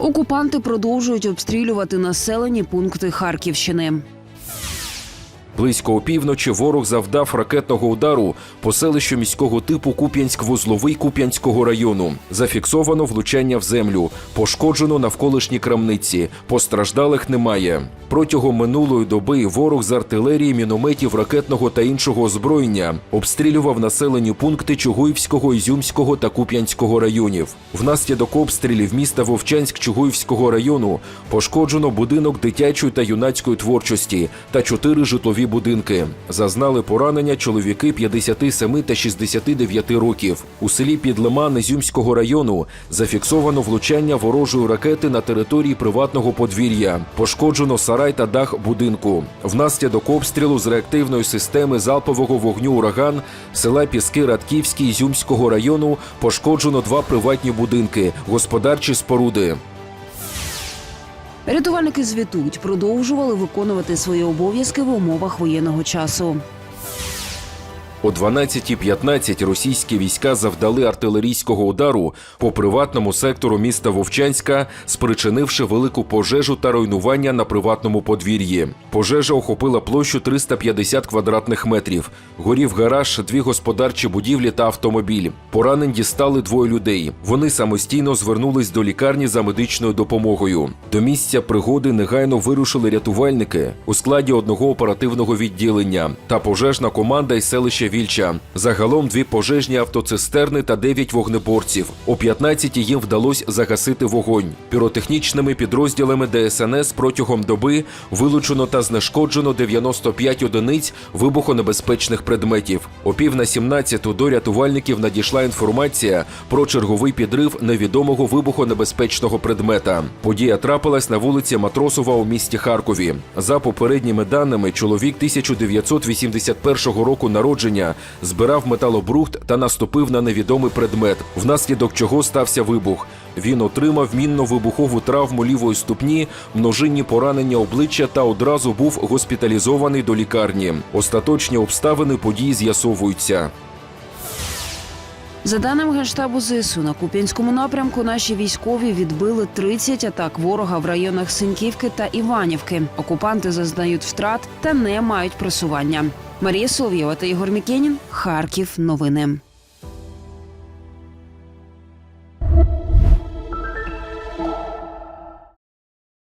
Окупанти продовжують обстрілювати населені пункти Харківщини. Близько опівночі ворог завдав ракетного удару по селищу міського типу Куп'янськ-Вузловий Куп'янського району. Зафіксовано влучання в землю, пошкоджено навколишні крамниці. Постраждалих немає. Протягом минулої доби ворог з артилерії, мінометів, ракетного та іншого озброєння обстрілював населені пункти Чугуївського, Ізюмського та Куп'янського районів. Внаслідок обстрілів міста Вовчанськ Чугуївського району пошкоджено будинок дитячої та юнацької творчості та чотири житлові будинки. Зазнали поранення чоловіки 57 та 69 років. У селі Підлиман Ізюмського району зафіксовано влучання ворожої ракети на території приватного подвір'я. Пошкоджено сарай та дах будинку. Внаслідок обстрілу з реактивної системи залпового вогню ураган села Піски Радківській Ізюмського району пошкоджено два приватні будинки, господарчі споруди. Рятувальники звітують, продовжували виконувати свої обов'язки в умовах воєнного часу. О 12.15 російські війська завдали артилерійського удару по приватному сектору міста Вовчанська, спричинивши велику пожежу та руйнування на приватному подвір'ї. Пожежа охопила площу 350 квадратних метрів. Горів гараж, дві господарчі будівлі та автомобіль. Поранень дістали двоє людей. Вони самостійно звернулись до лікарні за медичною допомогою. До місця пригоди негайно вирушили рятувальники у складі одного оперативного відділення та пожежна команда із селища Вільча. Загалом дві пожежні автоцистерни та дев'ять вогнеборців. О 15 їм вдалося загасити вогонь. Піротехнічними підрозділами ДСНС протягом доби вилучено та знешкоджено 95 одиниць вибухонебезпечних предметів. О пів на 17 до рятувальників надійшла інформація про черговий підрив невідомого вибухонебезпечного предмета. Подія трапилась на вулиці Матросова у місті Харкові. За попередніми даними, чоловік 1981 року народження збирав металобрухт та наступив на невідомий предмет, внаслідок чого стався вибух. Він отримав мінно-вибухову травму лівої ступні, множинні поранення обличчя та одразу був госпіталізований до лікарні. Остаточні обставини події з'ясовуються. За даними генштабу ЗСУ, на Куп'янському напрямку наші військові відбили 30 атак ворога в районах Синьківки та Іванівки. Окупанти зазнають втрат та не мають просування. Марія Солов'єва та Ігор Мікенін. Харків. Новини.